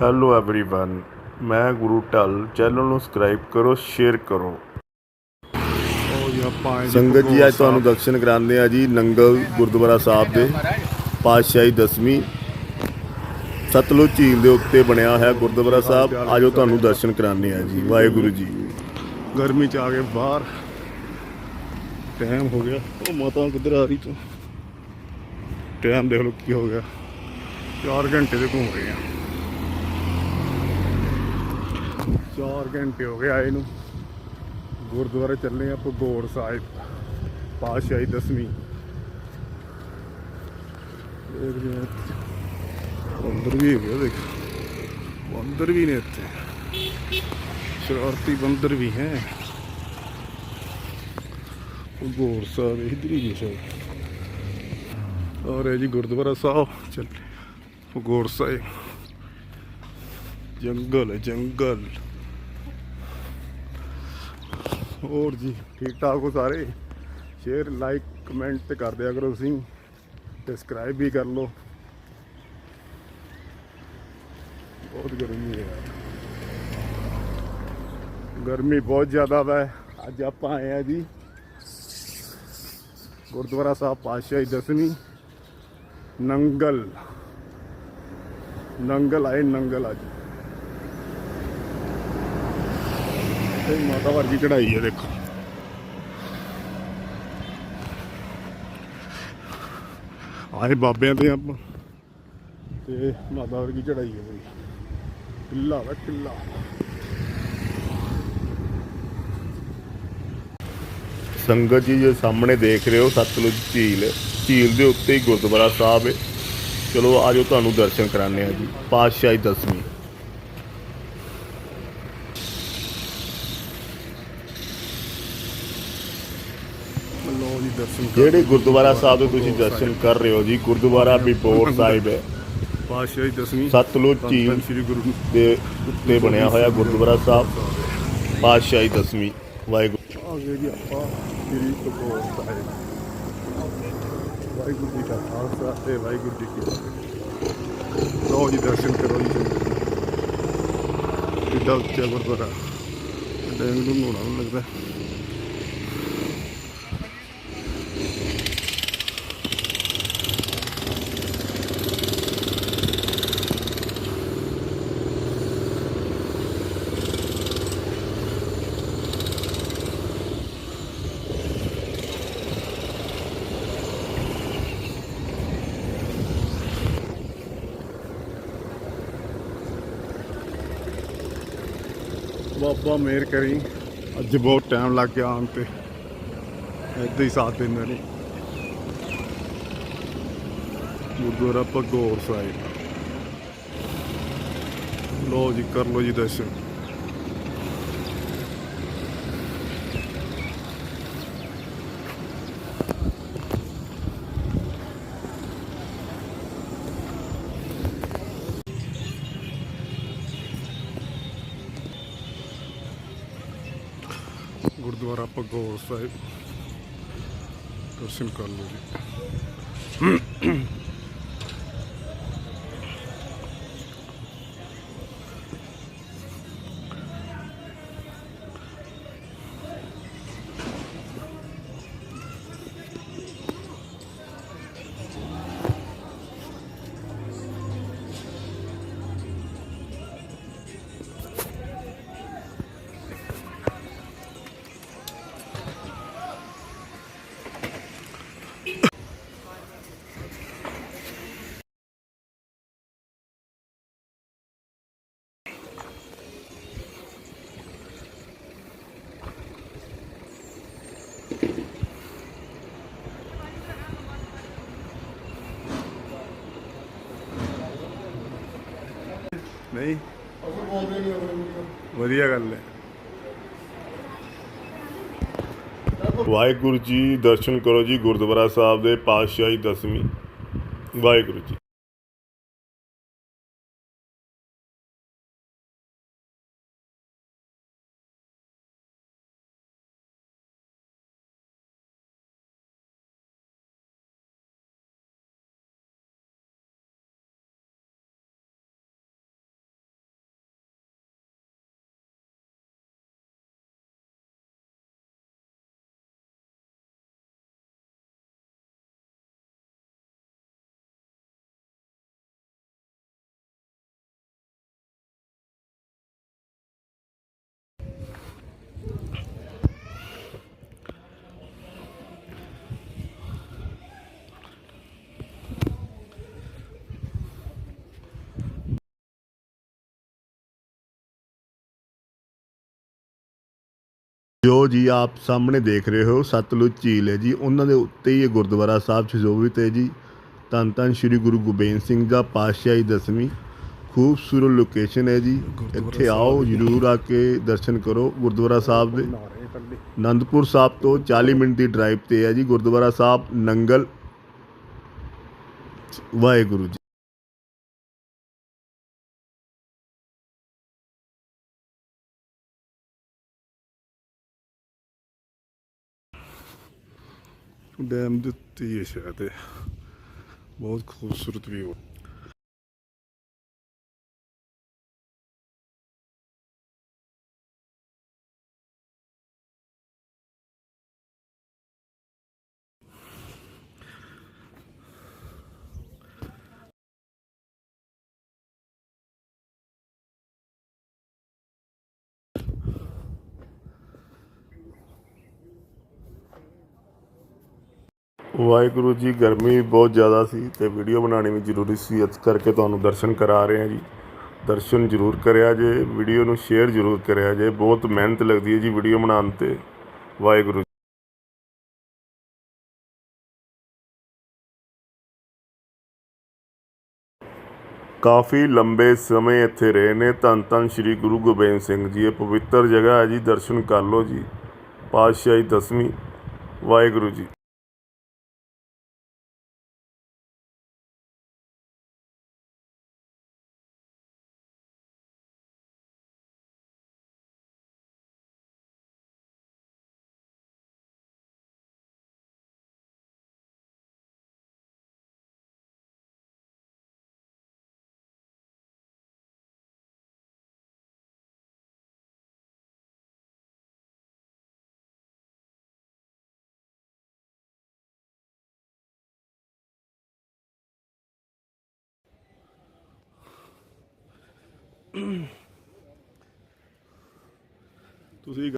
Hello everyone ਮੈਂ ਗੁਰੂ Dhall channel ਨੂੰ subscribe ਕਰੋ ਸ਼ੇਅਰ ਕਰੋ ਉਹ ਜੀ ਆਪਾਂ ਆਏ ਜੀ ਸੰਗਤ ਜੀ ਅੱਜ ਭਗੌੜ ਤੁਹਾਨੂੰ ਦਰਸ਼ਨ ਕਰਾਉਂਦੇ ਆ ਜੀ ਨੰਗਲ ਗੁਰਦੁਆਰਾ ਸਾਹਿਬ ਦੇ ਪਾਤਸ਼ਾਹੀ ਦਸਵੀਂ ਸਤਲੁਜ ਝੀਲ ਦੇ ਉੱਤੇ ਬਣਿਆ ਹੋਇਆ ਗੁਰਦੁਆਰਾ ਸਾਹਿਬ ਆਜੋ ਤੁਹਾਨੂੰ ਦਰਸ਼ਨ ਕਰਾਉਂਦੇ ਆ ਜੀ ਵਾਹਿਗੁਰੂ ਜੀ ਸਾਹਿਬ। ਗਰਮੀ ਚ ਆ ਗਏ ਬਾਹਰ ਟਾਈਮ ਹੋ ਗਿਆ ਉਹ ਮਾਤਾ ਕਿੱਧਰ ਆ ਰਹੀ ਤੂੰ ਟਾਈਮ ਦੇਖ ਲਓ ਕੀ ਹੋ ਗਿਆ 4 ਘੰਟੇ ਦੇ ਘੁੰਮ ਰਹੇ ਆ 4 ਘੰਟੇ ਹੋ ਗਏ ਆਏ ਨੂੰ। ਗੁਰਦੁਆਰੇ ਚੱਲੇ ਆ ਭਗੌੜ ਸਾਹਿਬ, ਪਾਤਸ਼ਾਹੀ ਦਸਵੀਂ। ਦੇਖਦੇ ਅੰਦਰ ਵੀ ਹੈਗੇ ਦੇਖ। ਅੰਦਰ ਵੀ ਨੇ ਇੱਥੇ। ਸ਼ਰਾਰਤੀ ਬੰਦਰ ਵੀ ਹੈ। ਭਗੌੜ ਸਾਹਿਬ ਇਧਰ ਹੀ ਜੀ ਔਰ ਇਹ ਜੀ ਗੁਰਦੁਆਰਾ ਸਾਹਿਬ, ਚੱਲੇ ਭਗੌੜ ਸਾਹਿਬ। ਜੰਗਲ ਜੰਗਲ। ਹੋਰ ਜੀ, ਠੀਕ ਠਾਕ ਹੋ ਸਾਰੇ? ਸ਼ੇਅਰ ਲਾਈਕ ਕਮੈਂਟ ਤੇ ਕਰ ਦਿਆ ਕਰੋ ਤੁਸੀਂ। ਸਬਸਕ੍ਰਾਈਬ ਵੀ ਕਰ ਲਓ। ਬਹੁਤ ਗਰਮੀ ਹੈ ਯਾਰ। ਗਰਮੀ ਬਹੁਤ ਜ਼ਿਆਦਾ ਵਾ। ਅੱਜ ਆਪਾਂ ਆਏ ਆ ਜੀ ਗੁਰਦੁਆਰਾ ਸਾਹਿਬ ਪਾਤਸ਼ਾਹੀ ਦਸਵੀਂ ਨੰਗਲ। ਨੰਗਲ ਆਏ, ਨੰਗਲ ਅੱਜ। ਇਹ ਮਾਤਾ ਵਰਗੀ ਚੜਾਈ ਹੈ, ਦੇਖੋ। ਆਏ ਬਾਬਿਆਂ ਤੇ ਆਪਾਂ ਤੇ ਮਾਤਾ ਵਰਗੀ ਚੜਾਈ ਹੈ ਬਈ। ਕਿੱਲਾ ਵਾ, ਕਿੱਲਾ। ਸੰਗਤ ਜੀ, ਜੋ ਸਾਹਮਣੇ ਦੇਖ ਰਹੇ ਹੋ, ਸਤਲੁਜ ਝੀਲ ਝੀਲ ਦੇ ਉੱਤੇ ਹੀ ਗੁਰਦੁਆਰਾ ਸਾਹਿਬ ਹੈ। ਚਲੋ, ਆਜੋ ਤੁਹਾਨੂੰ ਦਰਸ਼ਨ ਕਰਾਉਂਦੇ ਆ ਜੀ। ਪਾਤਸ਼ਾਹੀ ਦਸਵੀਂ। ਲੋ ਜੀ ਦਰਸ਼ਨ ਕਰ ਜਿਹੜੇ ਗੁਰਦੁਆਰਾ ਸਾਹਿਬ ਦੇ ਤੁਸੀਂ ਦਰਸ਼ਨ ਕਰ ਰਹੇ ਹੋ ਜੀ ਗੁਰਦੁਆਰਾ ਬਿਬੋਰ ਸਾਹਿਬ ਹੈ। ਪਾਤਸ਼ਾਹੀ ਦਸਵੀਂ ਸਤਲੁਜ ਧੰਨ ਝੀਲ ਧੰਨ ਸ੍ਰੀ ਗੁਰੂ ਦੇ ਉੱਤੇ ਬਣਿਆ ਹੋਇਆ ਗੁਰਦੁਆਰਾ ਸਾਹਿਬ ਪਾਤਸ਼ਾਹੀ ਦਸਵੀਂ ਵਾਹਿਗੁਰੂ। ਆ ਗਏ ਜੀ ਆਪਾਂ ਸ੍ਰੀ ਭਗੌੜ ਸਾਹਿਬ। ਵਾਹਿਗੁਰੂ ਜੀ ਕਾ ਖਾਲਸਾ ਤੇ ਵਾਹਿਗੁਰੂ ਜੀ ਕੀ ਫਤਿਹ। ਲੋ ਜੀ ਦਰਸ਼ਨ ਕਰੋ ਜੀ ਕਿੱਡਾ ਉੱਚਾ ਗੁਰਦੁਆਰਾ। ਡੈਂਗ ਨੂੰ ਹੋਣਾ ਨੂੰ ਲੱਗਦਾ। ਬਾਬਾ ਮੇਰ ਕਰੀ। ਅੱਜ ਬਹੁਤ ਟਾਈਮ ਲੱਗ ਗਿਆ ਆਉਣ ਤੇ। ਇੱਦਾਂ ਹੀ ਸਾਥ ਦਿੰਦੇ ਨੇ। ਗੁਰਦੁਆਰਾ ਭਗੌੜ ਸਾਹਿਬ। ਲੋ ਜੀ, ਕਰ ਲੋ ਜੀ ਦਰਸ਼ਨ। ਗੁਰਦੁਆਰਾ ਭਗੌੜ ਸਾਹਿਬ ਦਰਸ਼ਨ ਕਰ ਲਓ ਜੀ ਨਹੀਂ। ਵਧੀਆ ਗੱਲ ਹੈ। ਵਾਹਿਗੁਰੂ ਜੀ ਦਰਸ਼ਨ ਕਰੋ ਜੀ ਗੁਰਦੁਆਰਾ ਸਾਹਿਬ ਦੇ ਪਾਤਸ਼ਾਹੀ ਦਸਵੀਂ। ਵਾਹਿਗੁਰੂ ਜੀ। ਜੋ ਜੀ ਆਪ ਸਾਹਮਣੇ ਦੇਖ ਰਹੇ ਹੋ ਸਤਲੁਜ ਝੀਲ ਹੈ ਜੀ। ਉਹਨਾਂ ਦੇ ਉੱਤੇ ਹੀ ਇਹ ਗੁਰਦੁਆਰਾ ਸਾਹਿਬ ਸੁਸ਼ੋਭਿਤ ਹੈ ਜੀ ਧੰਨ ਧੰਨ ਸ੍ਰੀ ਗੁਰੂ ਗੋਬਿੰਦ ਸਿੰਘ ਦਾ ਪਾਤਸ਼ਾਹੀ ਦਸਵੀਂ ਖੂਬਸੂਰਤ ਲੋਕੇਸ਼ਨ ਹੈ ਜੀ। ਇੱਥੇ ਆਓ ਜਰੂਰ ਆ ਕੇ ਦਰਸ਼ਨ ਕਰੋ ਗੁਰਦੁਆਰਾ ਸਾਹਿਬ ਦੇ। ਆਨੰਦਪੁਰ ਸਾਹਿਬ ਤੋਂ 40 ਮਿੰਟ ਦੀ ਡਰਾਈਵ ਤੇ ਹੈ ਜੀ ਗੁਰਦੁਆਰਾ ਸਾਹਿਬ ਨੰਗਲ। ਵਾਹਿਗੁਰੂ ਜੀ। ਡੈਮ ਦੇ ਉੱਤੇ ਹੀ ਹੈ ਸ਼ਾਇਦ ਬਹੁਤ ਖੂਬਸੂਰਤ ਵੀ ਵਿਊ ਵਾਹਿਗੁਰੂ ਜੀ, ਗਰਮੀ ਵੀ ਬਹੁਤ ਜ਼ਿਆਦਾ ਸੀ ਤੇ ਵੀਡੀਓ ਬਣਾਉਣੀ ਵੀ ਜ਼ਰੂਰੀ ਸੀ। ਇਸ ਕਰਕੇ ਤੁਹਾਨੂੰ ਦਰਸ਼ਨ ਕਰਾ ਰਹੇ ਹਾਂ ਜੀ। ਦਰਸ਼ਨ ਜ਼ਰੂਰ ਕਰਿਆ ਜੇ ਵੀਡੀਓ ਨੂੰ ਸ਼ੇਅਰ ਜ਼ਰੂਰ ਕਰਿਆ ਜੇ। ਬਹੁਤ ਮਿਹਨਤ ਲੱਗਦੀ ਹੈ ਜੀ ਵੀਡੀਓ ਬਣਾਉਣ ਤੇ। ਵਾਹਿਗੁਰੂ ਕਾਫੀ ਲੰਬੇ ਸਮੇਂ ਇੱਥੇ ਰਹੇ ਨੇ। ਧੰਨ ਧੰਨ ਸ੍ਰੀ ਗੁਰੂ ਗੋਬਿੰਦ ਸਿੰਘ ਜੀ। ਇਹ ਪਵਿੱਤਰ ਜਗ੍ਹਾ ਹੈ ਜੀ, ਦਰਸ਼ਨ ਕਰ ਲਓ ਜੀ। ਪਾਤਸ਼ਾਹੀ ਦਸਵੀਂ। ਵਾਹਿਗੁਰੂ ਜੀ। ਤੁਸੀਂ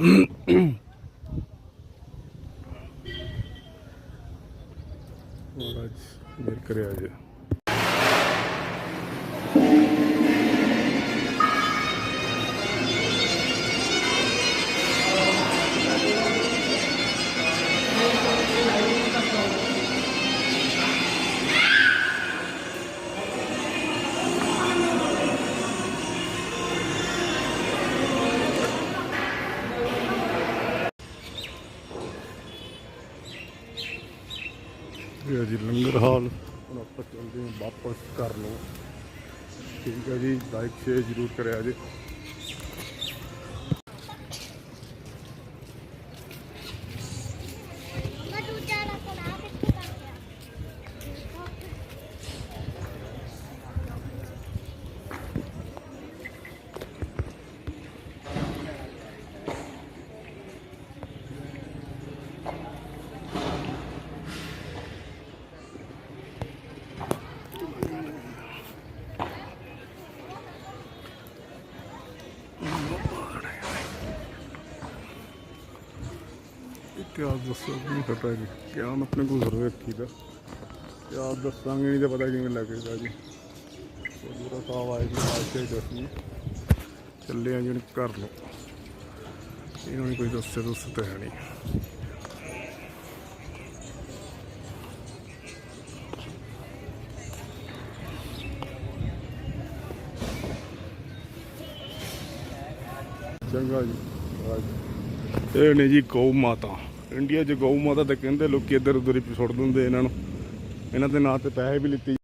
Молодец, Меркурий. ਕਰਿਆ ਜੀ, ਲੰਗਰ ਹਾਲ। ਹੁਣ ਆਪਾਂ ਚੱਲਦੇ ਹਾਂ ਵਾਪਸ ਘਰ ਨੂੰ। ਠੀਕ ਹੈ ਜੀ ਲਾਈਕ ਸ਼ੇਅਰ ਜ਼ਰੂਰ ਕਰਿਆ ਜੀ। ਇਤਿਹਾਸ ਦੱਸੋ, ਨਹੀਂ ਪਤਾ ਜੀ। ਗਿਆਨ ਆਪਣੇ ਕੋਲ ਜ਼ਰੂਰ ਰੱਖੀਦਾ ਇਤਿਹਾਸ ਦੱਸਾਂਗੇ, ਨਹੀਂ ਤਾਂ ਪਤਾ ਕਿਵੇਂ ਲੱਗੇਗਾ ਜੀ। ਗੁਰੂ ਸਾਹਿਬ ਆਏ ਜੀ ਆਸ਼ੇ ਦਸਵੀਂ ਚੱਲੇ ਆ ਜੀ, ਹੁਣ ਘਰ ਨੂੰ। ਇਹਨਾਂ ਨੇ ਕੋਈ ਦੱਸੇ ਦੱਸ ਤਾਂ ਹੈ ਨਹੀਂ। ਚੰਗਾ ਜੀ ਇਹ ਨੇ ਜੀ ਗਊ ਮਾਤਾ। ਇੰਡੀਆ 'ਚ ਗਊ ਮਾਤਾ ਤਾਂ ਕਹਿੰਦੇ ਲੋਕੀ ਇੱਧਰ ਉੱਧਰ ਹੀ ਸੁੱਟ ਦਿੰਦੇ ਇਹਨਾਂ ਨੂੰ। ਇਹਨਾਂ ਦੇ ਨਾਂ ਤੇ ਪੈਸੇ ਵੀ ਲਿੱਤੇ।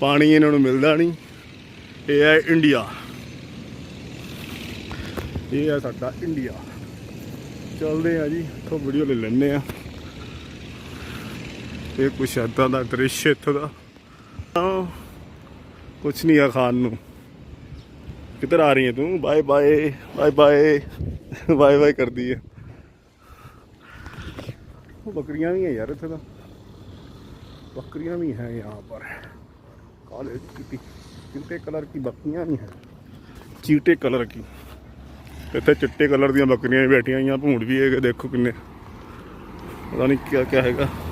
ਪਾਣੀ ਇਹਨਾਂ ਨੂੰ ਮਿਲਦਾ ਨਹੀਂ। ਇਹ ਹੈ ਇੰਡੀਆ। ਇਹ ਹੈ ਸਾਡਾ ਇੰਡੀਆ। ਚੱਲਦੇ ਆ ਜੀ, ਇੱਥੋਂ ਵੀਡੀਓ ਲੈ ਲੈਂਦੇ ਆ ਇਹ ਕੁਛ ਏਦਾਂ ਦਾ ਦ੍ਰਿਸ਼ ਇੱਥੋਂ ਦਾ। ਕੁਛ ਨਹੀਂ ਆ ਖਾਣ ਨੂੰ। ਕਿੱਧਰ ਆ ਰਹੀ ਹੈ ਤੂੰ bye bye bye bye bye bye ਕਰਦੀ ਹੈ ਉਹ ਬੱਕਰੀਆਂ ਵੀ ਹੈ ਯਾਰ ਇੱਥੇ ਤਾਂ ਬੱਕਰੀਆਂ भी हैं यहाँ पर काले की ਚਿੱਟੇ ਕਲਰ की ਬੱਕਰੀਆਂ ਵੀ ਹੈ ਚੀਟੇ ਕਲਰ ਕੀ ਇੱਥੇ ਚਿੱਟੇ ਕਲਰ ਦੀਆਂ ਬੱਕਰੀਆਂ ਵੀ ਬੈਠੀਆਂ ਹੋਈਆਂ ਭੂੰਡ ਵੀ ਹੈਗੇ ਦੇਖੋ ਕਿੰਨੇ ਪਤਾ ਨਹੀਂ ਕੀ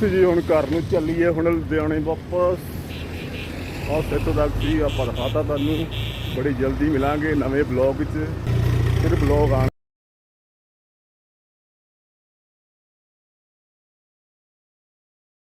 ਬਸ ਜੀ, ਹੁਣ ਘਰ ਨੂੰ ਚੱਲੀਏ, ਹੁਣ ਲੁਧਿਆਣੇ ਵਾਪਸ। ਬਸ ਇੱਥੋਂ ਤੱਕ ਜੀ ਆਪਾਂ ਦਿਖਾਤਾ ਤੁਹਾਨੂੰ। ਬੜੀ ਜਲਦੀ ਮਿਲਾਂਗੇ ਨਵੇਂ ਬਲੌਗ 'ਚ ਫਿਰ ਬਲੌਗ ਆਣ